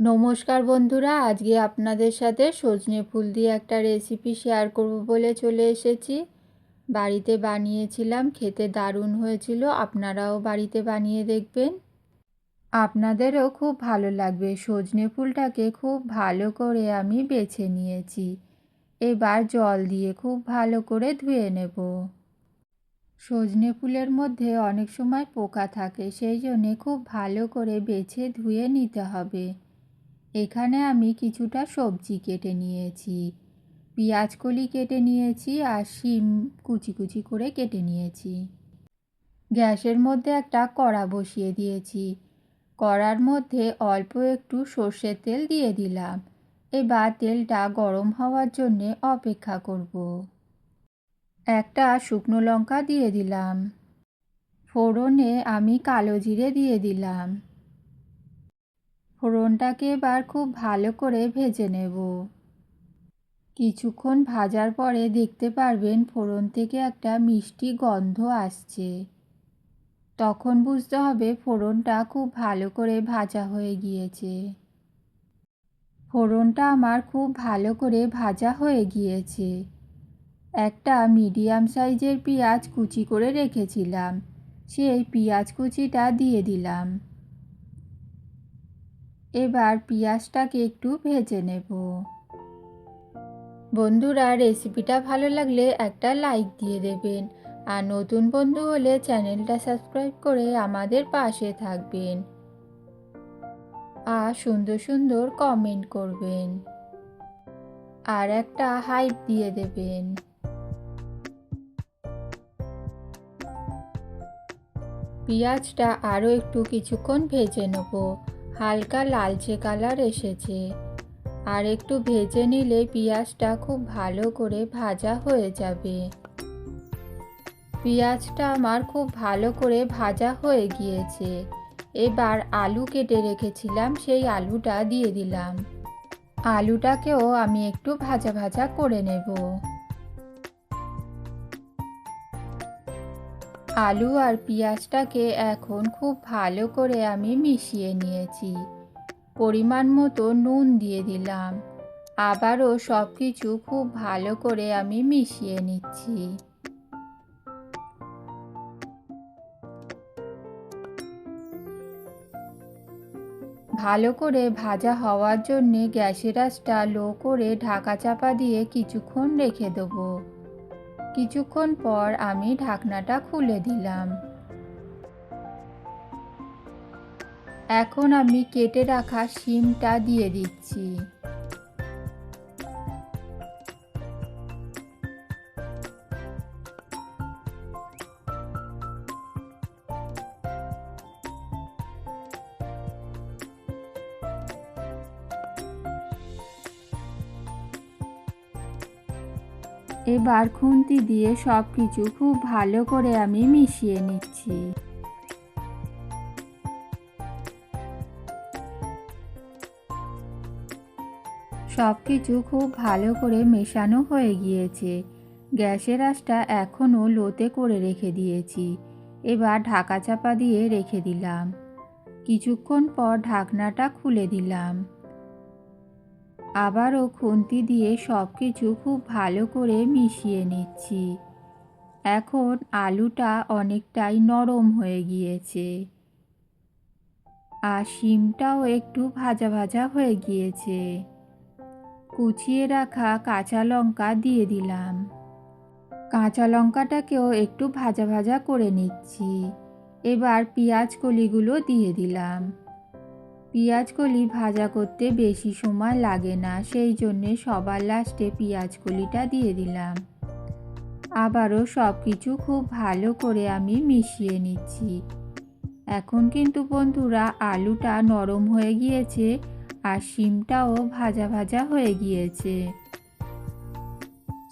নমস্কার বন্ধুরা, আজকে আপনাদের সাথে সজনে ফুল দিয়ে একটা রেসিপি শেয়ার করব বলে চলে এসেছি। বাড়িতে বানিয়েছিলাম, খেতে দারুণ হয়েছিল, আপনারাও বাড়িতে বানিয়ে দেখবেন। আপনাদেরও খুব ভালো লাগবে, সজনে ফুলটাকে খুব ভালো করে আমি বেছে নিয়েছি। এবার জল দিয়ে খুব ভালো করে ধুয়ে নেব। সজনে ফুলের মধ্যে অনেক সময় পোকা থাকে, সেই জন্যে খুব ভালো করে বেছে ধুয়ে নিতে হবে। এখানে আমি কিছুটা সবজি কেটে নিয়েছি। পেঁয়াজ কলি কেটে নিয়েছি আর শিম কুচি কুচি করে কেটে নিয়েছি। গ্যাসের মধ্যে একটা কড়া বসিয়ে দিয়েছি। কড়ার মধ্যে অল্প একটু সর্ষের তেল দিয়ে দিলাম। এবার তেলটা গরম হওয়ার জন্যে অপেক্ষা করব। একটা শুকনো লঙ্কা দিয়ে দিলাম। ফোড়নে আমি কালো জিরে দিয়ে দিলাম। ফোড়নটাকে এবার খুব ভালো করে ভেজে নেব। কিছুক্ষণ ভাজার পরে দেখতে পারবেন ফোড়ন থেকে একটা মিষ্টি গন্ধ আসছে। তখন বুঝতে হবে ফোড়নটা খুব ভালো করে ভাজা হয়ে গিয়েছে। ফোড়নটা আমার খুব ভালো করে ভাজা হয়ে গিয়েছে। একটা মিডিয়াম সাইজের পেঁয়াজ কুচি করে রেখেছিলাম। সেই পেঁয়াজ কুচিটা দিয়ে দিলাম। এবার পেঁয়াজটাকে একটু ভেজে নেব। বন্ধুরা রেসিপিটা ভালো লাগলে একটা লাইক দিয়ে দেবেন। আর নতুন বন্ধু হলে চ্যানেলটা সাবস্ক্রাইব করে আমাদের পাশে থাকবেন। আর সুন্দর সুন্দর কমেন্ট করবেন। আর একটা হাইপ দিয়ে দেবেন। পেঁয়াজটা আরও একটু কিছুক্ষণ ভেজে নেব। হালকা লালচে কালার এসেছে। আর একটু ভেজে নিলে পেঁয়াজটা খুব ভালো করে ভাজা হয়ে যাবে। পেঁয়াজটা আমার খুব ভালো করে ভাজা হয়ে গিয়েছে। এবার আলু কেটে রেখেছিলাম, সেই আলুটা দিয়ে দিলাম। আলুটাকেও আমি একটু ভাজা ভাজা করে নেব। আলু আর পেঁয়াজটাকে এখন খুব ভালো করে আমি মিশিয়ে নিয়েছি। পরিমাণ মতো নুন দিয়ে দিলাম। আবারও সব কিছু খুব ভালো করে আমি মিশিয়ে নিচ্ছি। ভালো করে ভাজা হওয়ার জন্যে গ্যাসের আঁচটা লো করে ঢাকা চাপা দিয়ে কিছুক্ষণ রেখে দেবো। কিছুক্ষণ পর আমি ঢাকনাটা খুলে দিলাম। এখন আমি কেটে রাখা শিমটা দিয়ে দিচ্ছি। এবার খুন্তি দিয়ে সব কিছু খুব ভালো করে আমি মিশিয়ে নিচ্ছি। সব কিছু খুব ভালো করে মেশানো হয়ে গিয়েছে। গ্যাসের আঁচটা এখনও লোতে করে রেখে দিয়েছি। এবার ঢাকা চাপা দিয়ে রেখে দিলাম। কিছুক্ষণ পর ঢাকনাটা খুলে দিলাম। আবারও খুন্তি দিয়ে সব কিছু খুব ভালো করে মিশিয়ে নিচ্ছি। এখন আলুটা অনেকটাই নরম হয়ে গিয়েছে। আর শিমটাও একটু ভাজা ভাজা হয়ে গিয়েছে। কুচিয়ে রাখা কাঁচা লঙ্কা দিয়ে দিলাম। কাঁচা লঙ্কাটাকেও একটু ভাজা ভাজা করে নিচ্ছি। এবার পেঁয়াজ কলিগুলো দিয়ে দিলাম। পেঁয়াজ কলি ভাজা করতে বেশি সময় লাগে না, সেই জন্যে সবার লাস্টে পেঁয়াজ কলিটা দিয়ে দিলাম। আবারও সব কিছু খুব ভালো করে আমি মিশিয়ে নিচ্ছি। এখন কিন্তু বন্ধুরা আলুটা নরম হয়ে গিয়েছে আর শিমটাও ভাজা ভাজা হয়ে গিয়েছে।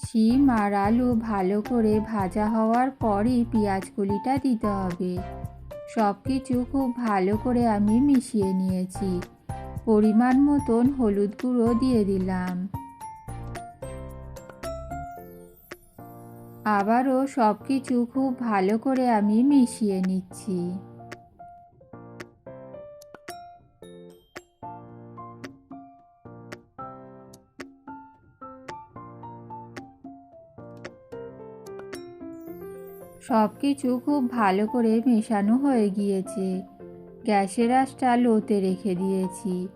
শিম আর আলু ভালো করে ভাজা হওয়ার পরই পেঁয়াজ কলিটা দিতে হবে। সব কিছু খুব ভালো করে আমি মিশিয়ে নিয়েছি। পরিমাণ মতন হলুদ গুঁড়ো দিয়ে দিলাম। আবারও সব কিছু খুব ভালো করে আমি মিশিয়ে নিচ্ছি। সব কিছু খুব ভালো করে মেশানো হয়ে গিয়েছে। গ্যাসের আঁচটা লোতে রেখে দিয়েছি।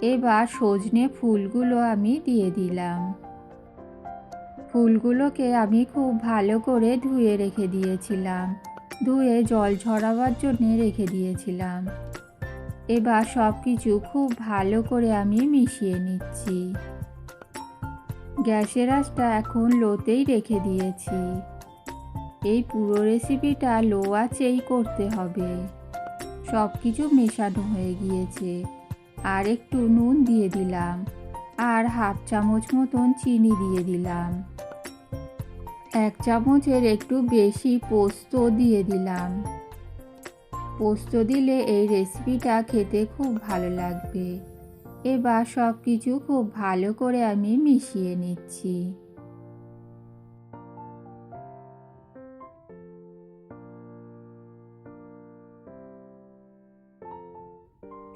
এবার সজনে ফুলগুলো আমি দিয়ে দিলাম। ফুলগুলোকে আমি খুব ভালো করে ধুয়ে রেখে দিয়েছিলাম। ধুয়ে জল ঝরাবার জন্য রেখে দিয়েছিলাম। এবার সব কিছু খুব ভালো করে আমি মিশিয়ে নিচ্ছি। গ্যাসের আঁচটা এখন লোতেই রেখে দিয়েছি। এই পুরো রেসিপিটা লো আঁচেই করতে হবে। সব কিছু মেশানো হয়ে গিয়েছে। আর একটু নুন দিয়ে দিলাম। আর হাফ চামচ মতন চিনি দিয়ে দিলাম। এক চামচের একটু বেশি পোস্ত দিয়ে দিলাম। পোস্ত দিলে এই রেসিপিটা খেতে খুব ভালো লাগবে। এবার সব কিছু খুব ভালো করে আমি মিশিয়ে নিচ্ছি।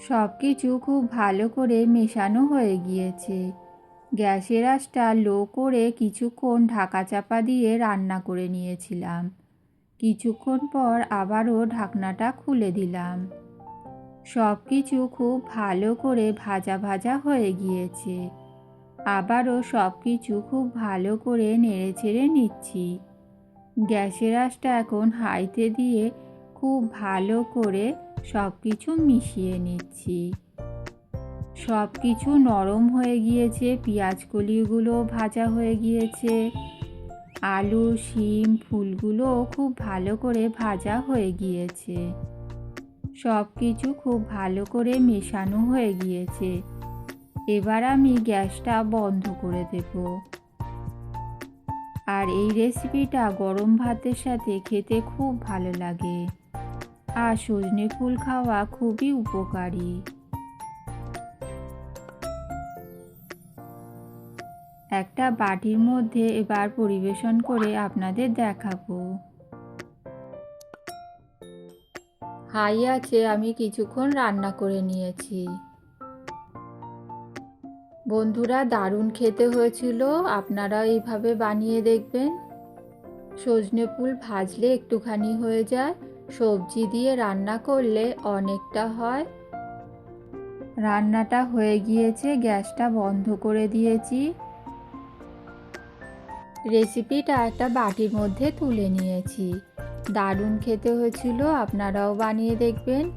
সব কিছু খুব ভালো করে মেশানো হয়ে গিয়েছে। গ্যাসের আঁচটা লো করে কিছুক্ষণ ঢাকা চাপা দিয়ে রান্না করে নিয়েছিলাম। কিছুক্ষণ পর আবারও ঢাকনাটা খুলে দিলাম। সব কিছু খুব ভালো করে ভাজা ভাজা হয়ে গিয়েছে। আবারও সব কিছু খুব ভালো করে নেড়ে চেড়ে নিচ্ছি। গ্যাসের আঁচটা এখন হাইতে দিয়ে খুব ভালো করে সব কিছু মিশিয়ে নিচ্ছি। সব কিছু নরম হয়ে গিয়েছে, পেঁয়াজ কলিগুলো ভাজা হয়ে গিয়েছে। আলু, শিম, ফুলগুলো খুব ভালো করে ভাজা হয়ে গিয়েছে। সব কিছু খুব ভালো করে মেশানো হয়ে গিয়েছে। এবার আমি গ্যাসটা বন্ধ করে দেব। আর এই রেসিপিটা গরম ভাতের সাথে খেতে খুব ভালো লাগে। আর সজনে ফুল খাওয়া খুবই উপকারী। একটা বাটির মধ্যে এবার পরিবেশন করে আপনাদের দেখাবো। হাই, আছে, আমি কিছুক্ষণ রান্না করে নিয়েছি। বন্ধুরা, দারুণ খেতে হয়েছিল। আপনারা এইভাবে বানিয়ে দেখবেন। সজনে ফুল ভাজলে একটুখানি হয়ে যায়। সবজি দিয়ে রান্না করলে অনেকটা হয়। রান্নাটা হয়ে গিয়েছে, গ্যাসটা বন্ধ করে দিয়েছি। রেসিপিটা একটা বাটির মধ্যে তুলে নিয়েছি। দারুণ খেতে হয়েছিল, আপনারাও বানিয়ে দেখবেন।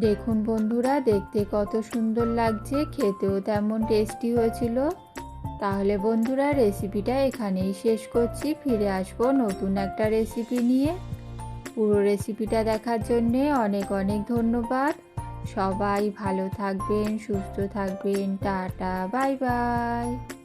দেখুন বন্ধুরা, দেখতে কত সুন্দর লাগছে, খেতেও তেমন টেস্টি হয়েছিল। তাহলে বন্ধুরা, রেসিপিটা এখানেই শেষ করছি, ফিরে আসব নতুন একটা রেসিপি নিয়ে। পুরো রেসিপিটা দেখার জন্যে অনেক অনেক ধন্যবাদ। সবাই ভালো থাকবেন, সুস্থ থাকবেন, টাটা, বাই বাই।